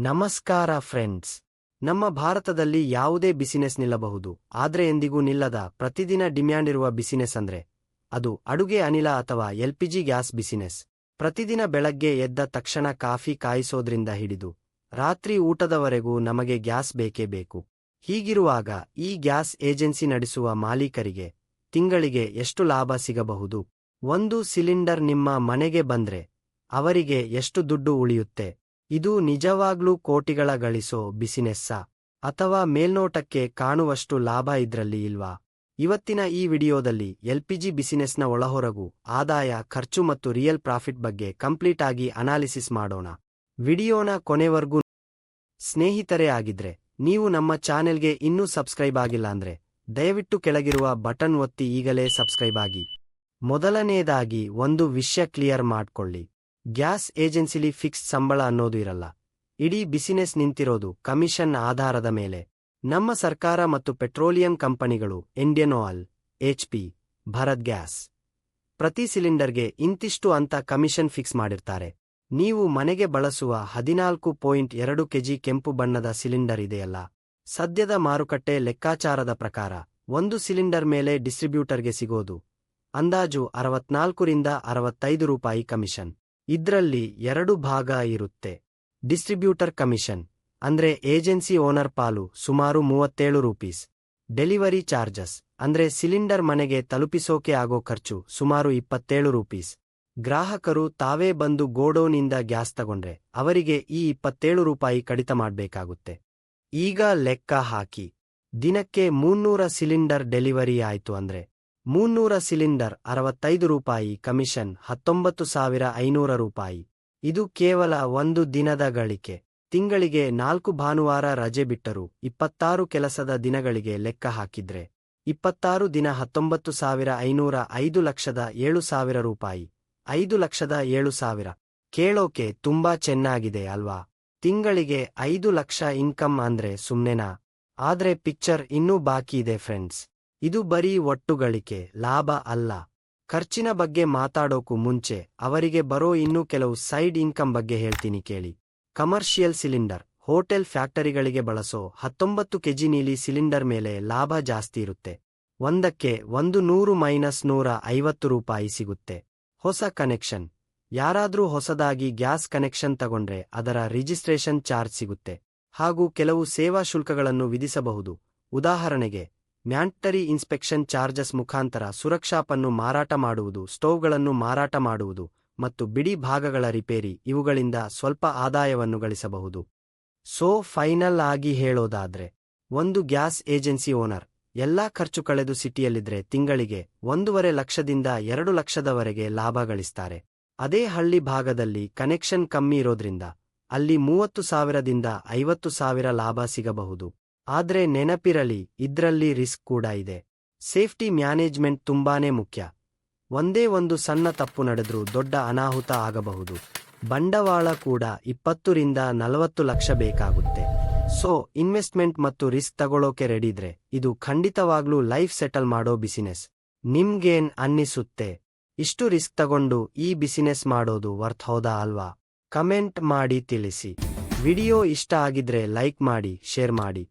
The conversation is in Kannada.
ನಮಸ್ಕಾರ ಫ್ರೆಂಡ್ಸ್. ನಮ್ಮ ಭಾರತದಲ್ಲಿ ಯಾವುದೇ ಬಿಸಿನೆಸ್ ನಿಲ್ಲಬಹುದು. ಆದ್ರೆ ಎಂದಿಗೂ ನಿಲ್ಲದ ಪ್ರತಿದಿನ ಡಿಮ್ಯಾಂಡ್ ಇರುವ ಬಿಸಿನೆಸ್ ಅಂದ್ರೆ ಅದು ಅಡುಗೆ ಅನಿಲ ಅಥವಾ ಎಲ್ಪಿಜಿ ಗ್ಯಾಸ್ ಬಿಸಿನೆಸ್ ಪ್ರತಿದಿನ ಬೆಳಗ್ಗೆ ಎದ್ದ ತಕ್ಷಣ ಕಾಫಿ ಕಾಯಿಸೋದ್ರಿಂದ ಹಿಡಿದು ರಾತ್ರಿ ಊಟದವರೆಗೂ ನಮಗೆ ಗ್ಯಾಸ್ ಬೇಕೇ ಬೇಕು. ಹೀಗಿರುವಾಗ ಈ ಗ್ಯಾಸ್ ಏಜೆನ್ಸಿ ನಡೆಸುವ ಮಾಲೀಕರಿಗೆ ತಿಂಗಳಿಗೆ ಎಷ್ಟು ಲಾಭ ಸಿಗಬಹುದು? ಒಂದು ಸಿಲಿಂಡರ್ ನಿಮ್ಮ ಮನೆಗೆ ಬಂದ್ರೆ ಅವರಿಗೆ ಎಷ್ಟು ದುಡ್ಡು ಉಳಿಯುತ್ತೆ? ಇದು ನಿಜವಾಗ್ಲೂ ಕೋಟಿಗಳ ಗಳಿಸೋ ಬಿಸಿನೆಸ್ಸಾ ಅಥವಾ ಮೇಲ್ನೋಟಕ್ಕೆ ಕಾಣುವಷ್ಟು ಲಾಭ ಇದ್ರಲ್ಲಿ ಇಲ್ವಾ? ಇವತ್ತಿನ ಈ ವಿಡಿಯೋದಲ್ಲಿ ಎಲ್ಪಿಜಿ ಬಿಸಿನೆಸ್ನ ಒಳಹೊರಗು, ಆದಾಯ, ಖರ್ಚು ಮತ್ತು ರಿಯಲ್ ಪ್ರಾಫಿಟ್ ಬಗ್ಗೆ ಕಂಪ್ಲೀಟ್ ಆಗಿ ಅನಾಲಿಸಿಸ್ ಮಾಡೋಣ. ವಿಡಿಯೋನ ಕೊನೆವರ್ಗೂ ಸ್ನೇಹಿತರೇ ಆಗಿದ್ರೆ, ನೀವು ನಮ್ಮ ಚಾನೆಲ್ಗೆ ಇನ್ನೂ ಸಬ್ಸ್ಕ್ರೈಬ್ ಆಗಿಲ್ಲ ಅಂದ್ರೆ, ದಯವಿಟ್ಟು ಕೆಳಗಿರುವ ಬಟನ್ ಒತ್ತಿ ಈಗಲೇ ಸಬ್ಸ್ಕ್ರೈಬ್ ಆಗಿ. ಮೊದಲನೇದಾಗಿ ಒಂದು ವಿಷಯ ಕ್ಲಿಯರ್ ಮಾಡ್ಕೊಳ್ಳಿ. ಗ್ಯಾಸ್ ಏಜೆನ್ಸಿಲಿ ಫಿಕ್ಸ್ ಸಂಬಳ ಅನ್ನೋದು ಇರಲ್ಲ. ಇಡೀ ಬಿಸಿನೆಸ್ ನಿಂತಿರೋದು ಕಮಿಷನ್ ಆಧಾರದ ಮೇಲೆ. ನಮ್ಮ ಸರ್ಕಾರ ಮತ್ತು ಪೆಟ್ರೋಲಿಯಂ ಕಂಪನಿಗಳು, Indian oil HP Bharat gas, ಪ್ರತಿ ಸಿಲಿಂಡರ್ಗೆ ಇಂತಿಷ್ಟು ಅಂತ ಕಮಿಷನ್ ಫಿಕ್ಸ್ ಮಾಡಿರ್ತಾರೆ. ನೀವು ಮನೆಗೆ ಬಳಸುವ ಹದಿನಾಲ್ಕು ಪಾಯಿಂಟ್ ಎರಡು ಕೆಜಿ ಕೆಂಪು ಬಣ್ಣದ ಸಿಲಿಂಡರ್ ಇದೆಯಲ್ಲ. ಸದ್ಯದ ಮಾರುಕಟ್ಟೆ ಲೆಕ್ಕಾಚಾರದ ಪ್ರಕಾರ ಒಂದು ಸಿಲಿಂಡರ್ ಮೇಲೆ ಡಿಸ್ಟ್ರಿಬ್ಯೂಟರ್ಗೆ ಸಿಗೋದು. ಅಂದಾಜು ಅರವತ್ನಾಲ್ಕರಿಂದ ಅರವತ್ತೈದು ರೂಪಾಯಿ ಕಮಿಷನ್. ಇದ್ರಲ್ಲಿ ಎರಡು ಭಾಗ ಇರುತ್ತೆ. ಡಿಸ್ಟ್ರಿಬ್ಯೂಟರ್ ಕಮಿಷನ್, ಅಂದ್ರೆ ಏಜೆನ್ಸಿ ಓನರ್ ಪಾಲು ಸುಮಾರು ಮೂವತ್ತೇಳು ರೂಪೀಸ್. ಡೆಲಿವರಿ ಚಾರ್ಜಸ್, ಅಂದ್ರೆ ಸಿಲಿಂಡರ್ ಮನೆಗೆ ತಲುಪಿಸೋಕೆ ಆಗೋ ಖರ್ಚು ಸುಮಾರು ಇಪ್ಪತ್ತೇಳು ರೂಪೀಸ್. ಗ್ರಾಹಕರು ತಾವೇ ಬಂದು ಗೋಡೌನಿಂದ ಗ್ಯಾಸ್ ತಗೊಂಡ್ರೆ ಅವರಿಗೆ ಈ ಇಪ್ಪತ್ತೇಳು ರೂಪಾಯಿ ಕಡಿತ ಮಾಡಬೇಕಾಗುತ್ತೆ. ಈಗ ಲೆಕ್ಕ ಹಾಕಿ. ದಿನಕ್ಕೆ ಮೂನ್ನೂರ ಸಿಲಿಂಡರ್ ಡೆಲಿವರಿ ಆಯ್ತು ಅಂದ್ರೆ ಮೂನ್ನೂರ ಸಿಲಿಂಡರ್ ಅರವತ್ತೈದು ರೂಪಾಯಿ, ಕಮಿಷನ್ ಹತ್ತೊಂಬತ್ತು ಸಾವಿರ ಐನೂರ ರೂಪಾಯಿ. ಇದು ಕೇವಲ ಒಂದು ದಿನದ ಗಳಿಕೆ. ತಿಂಗಳಿಗೆ ನಾಲ್ಕು ಭಾನುವಾರ ರಜೆ ಬಿಟ್ಟರು, ಇಪ್ಪತ್ತಾರು ಕೆಲಸದ ದಿನಗಳಿಗೆ ಲೆಕ್ಕ ಹಾಕಿದ್ರೆ. ಇಪ್ಪತ್ತಾರು ದಿನ ಹತ್ತೊಂಬತ್ತು ಸಾವಿರ ಐನೂರ ಐದು ಲಕ್ಷದ ಏಳು ಸಾವಿರ ರೂಪಾಯಿ. ಐದು ಲಕ್ಷದ ಏಳು ಸಾವಿರ. ಕೇಳೋಕೆ ತುಂಬಾ ಚೆನ್ನಾಗಿದೆ ಅಲ್ವಾ? ತಿಂಗಳಿಗೆ ಐದು ಲಕ್ಷ ಇನ್ಕಮ್ ಅಂದ್ರೆ ಸುಮ್ನೆನಾ? ಆದ್ರೆ ಪಿಕ್ಚರ್ ಇನ್ನೂ ಬಾಕಿ ಇದೆ ಫ್ರೆಂಡ್ಸ್. ಇದು ಬರೀ ಒಟ್ಟುಗಳಿಕೆ, ಲಾಭ ಅಲ್ಲ. ಖರ್ಚಿನ ಬಗ್ಗೆ ಮಾತಾಡೋಕು ಮುಂಚೆ ಅವರಿಗೆ ಬರೋ ಇನ್ನೂ ಕೆಲವು ಸೈಡ್ ಇನ್ಕಮ್ ಬಗ್ಗೆ ಹೇಳ್ತೀನಿ ಕೇಳಿ. ಕಮರ್ಷಿಯಲ್ ಸಿಲಿಂಡರ್, ಹೋಟೆಲ್ ಫ್ಯಾಕ್ಟರಿಗಳಿಗೆ ಬಳಸೋ ಹತ್ತೊಂಬತ್ತು ಕೆಜಿ ನೀಲಿ ಸಿಲಿಂಡರ್ ಮೇಲೆ ಲಾಭ ಜಾಸ್ತಿ ಇರುತ್ತೆ. ಒಂದಕ್ಕೆ ಒಂದು ನೂರು ಮೈನಸ್ ನೂರ ಐವತ್ತು ರೂಪಾಯಿ ಸಿಗುತ್ತೆ. ಹೊಸ ಕನೆಕ್ಷನ್. ಯಾರಾದ್ರೂ ಹೊಸದಾಗಿ ಗ್ಯಾಸ್ ಕನೆಕ್ಷನ್ ತಗೊಂಡ್ರೆ ಅದರ ರಿಜಿಸ್ಟ್ರೇಷನ್ ಚಾರ್ಜ್ ಸಿಗುತ್ತೆ. ಹಾಗೂ ಕೆಲವು ಸೇವಾ ಶುಲ್ಕಗಳನ್ನು ವಿಧಿಸಬಹುದು. ಉದಾಹರಣೆಗೆ ಮ್ಯಾಂಟರಿ ಇನ್ಸ್ಪೆಕ್ಷನ್ ಚಾರ್ಜಸ್ ಮುಖಾಂತರ ಸುರಕ್ಷಾಪನ್ನು ಮಾರಾಟ ಮಾಡುವುದು, ಸ್ಟೋವ್ಗಳನ್ನು ಮಾರಾಟ ಮಾಡುವುದು ಮತ್ತು ಬಿಡಿ ಭಾಗಗಳ ರಿಪೇರಿ ಇವುಗಳಿಂದ ಸ್ವಲ್ಪ ಆದಾಯವನ್ನು ಗಳಿಸಬಹುದು. ಸೋ, ಫೈನಲ್ ಆಗಿ ಹೇಳೋದಾದ್ರೆ, ಒಂದು ಗ್ಯಾಸ್ ಏಜೆನ್ಸಿ ಓನರ್ ಎಲ್ಲಾ ಖರ್ಚು ಕಳೆದು ಸಿಟಿಯಲ್ಲಿದ್ರೆ ತಿಂಗಳಿಗೆ ಒಂದೂವರೆ ಲಕ್ಷದಿಂದ ಎರಡು ಲಕ್ಷದವರೆಗೆ ಲಾಭ ಗಳಿಸ್ತಾರೆ. ಅದೇ ಹಳ್ಳಿ ಭಾಗದಲ್ಲಿ ಕನೆಕ್ಷನ್ ಕಮ್ಮಿ ಇರೋದ್ರಿಂದ ಅಲ್ಲಿ ಮೂವತ್ತು ಸಾವಿರದಿಂದ ಐವತ್ತು ಸಾವಿರ ಲಾಭ ಸಿಗಬಹುದು. ಆದ್ರೆ ನೆನಪಿರಲಿ, ಇದ್ರಲ್ಲಿ ರಿಸ್ಕ್ ಕೂಡ ಇದೆ. ಸೇಫ್ಟಿ ಮ್ಯಾನೇಜ್ಮೆಂಟ್ ತುಂಬಾನೇ ಮುಖ್ಯ. ಒಂದೇ ಒಂದು ಸಣ್ಣ ತಪ್ಪು ನಡೆದ್ರೂ ದೊಡ್ಡ ಅನಾಹುತ ಆಗಬಹುದು. ಬಂಡವಾಳ ಕೂಡ ಇಪ್ಪತ್ತರಿಂದ ನಲವತ್ತು ಲಕ್ಷ ಬೇಕಾಗುತ್ತೆ. ಸೊ, ಇನ್ವೆಸ್ಟ್ಮೆಂಟ್ ಮತ್ತು ರಿಸ್ಕ್ ತಗೊಳ್ಳೋಕೆ ರೆಡಿದ್ರೆ ಇದು ಖಂಡಿತವಾಗ್ಲೂ ಲೈಫ್ ಸೆಟಲ್ ಮಾಡೋ ಬಿಸಿನೆಸ್. ನಿಮ್ಗೇನ್ ಅನ್ನಿಸುತ್ತೆ? ಇಷ್ಟು ರಿಸ್ಕ್ ತಗೊಂಡು ಈ ಬಿಸಿನೆಸ್ ಮಾಡೋದು ವರ್ತ್ ಹೌದಾ ಅಲ್ವಾ? ಕಮೆಂಟ್ ಮಾಡಿ ತಿಳಿಸಿ. ವಿಡಿಯೋ ಇಷ್ಟ ಆಗಿದ್ರೆ ಲೈಕ್ ಮಾಡಿ, ಶೇರ್ ಮಾಡಿ.